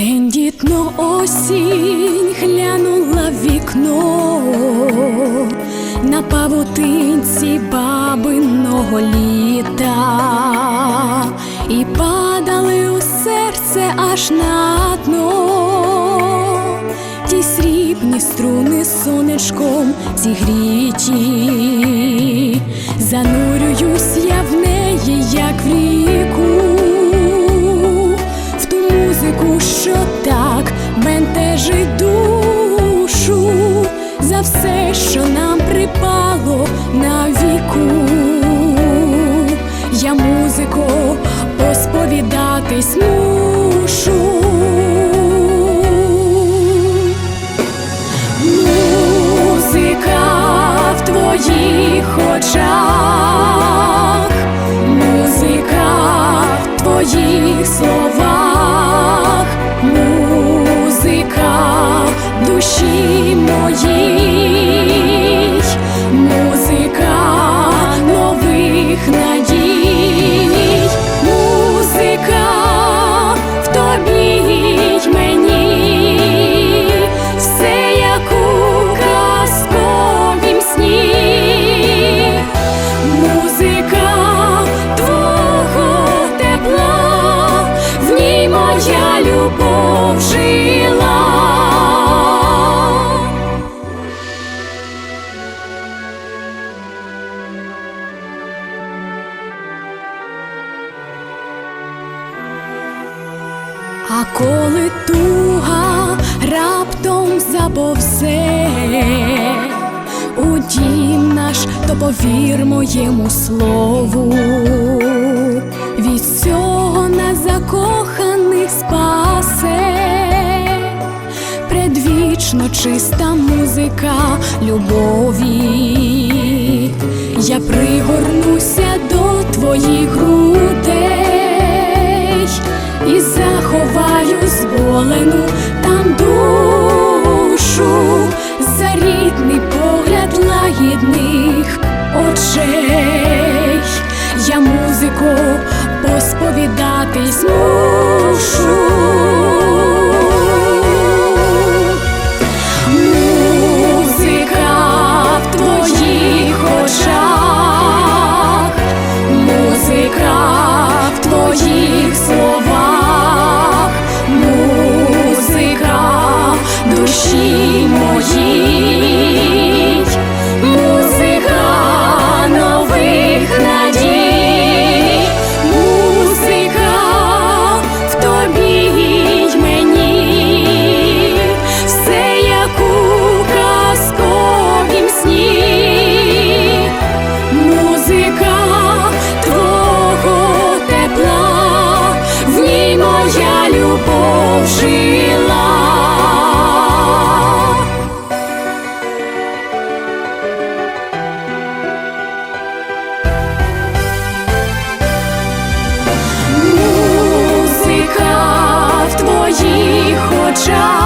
День осінь глянула в вікно. На павутинці бабиного літа. І падали у серце аж на дно, ті срібні струни сонечком зігріті, занурююсь я в неї, як в рік. Що нам припало на віку. Я музико посповідатись мушу. Музика в твоїх очах, музика в твоїх словах, музика душі моїй, моя любов жила. А коли туга раптом заповзе у дім наш, то повір моєму слову, предвічно чиста музика любові, я пригорнуся до твоїх грудей і заховаю зболену там душу за рідний погляд лагідних очей. Я музику посповідатись мушу. В твоїх очах.